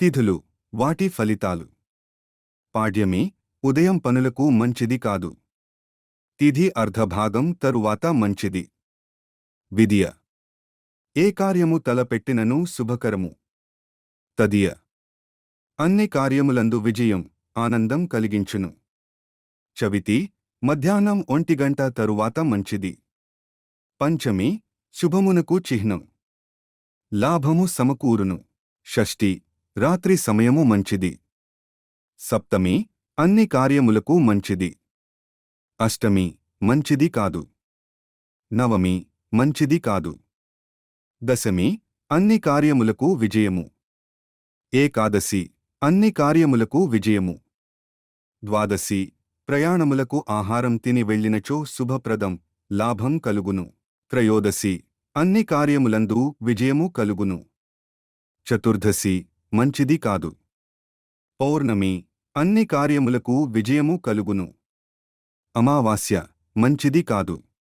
తిథులు వాటి ఫలితాలు. పాడ్యమి ఉదయం పనులకు మంచిది కాదు. తిథి అర్ధభాగం తరువాత మంచిది. విధియ ఏ కార్యము తలపెట్టినను శుభకరము. తదియ అన్ని కార్యములందు విజయం ఆనందం కలిగించును. చవితి మధ్యాహ్నం ఒంటిగంట తరువాత మంచిది. పంచమి శుభమునకు చిహ్నం. లాభము సమకూరును. షష్ఠి రాత్రి సమయము మంచిది. సప్తమి అన్ని కార్యములకు మంచిది. అష్టమి మంచిది కాదు. నవమి మంచిది కాదు. దశమి అన్ని కార్యములకు విజయము. ఏకాదశి అన్ని కార్యములకు విజయము. ద్వాదశి ప్రయాణములకు ఆహారం తిని వెళ్ళినచో శుభప్రదం లాభం కలుగును. త్రయోదశి. అన్ని కార్యములందు విజయము కలుగును. చతుర్దశి. మంచిది కాదు. పౌర్ణమి. అన్ని కార్యములకు విజయము కలుగును. అమావాస్య. మంచిది కాదు.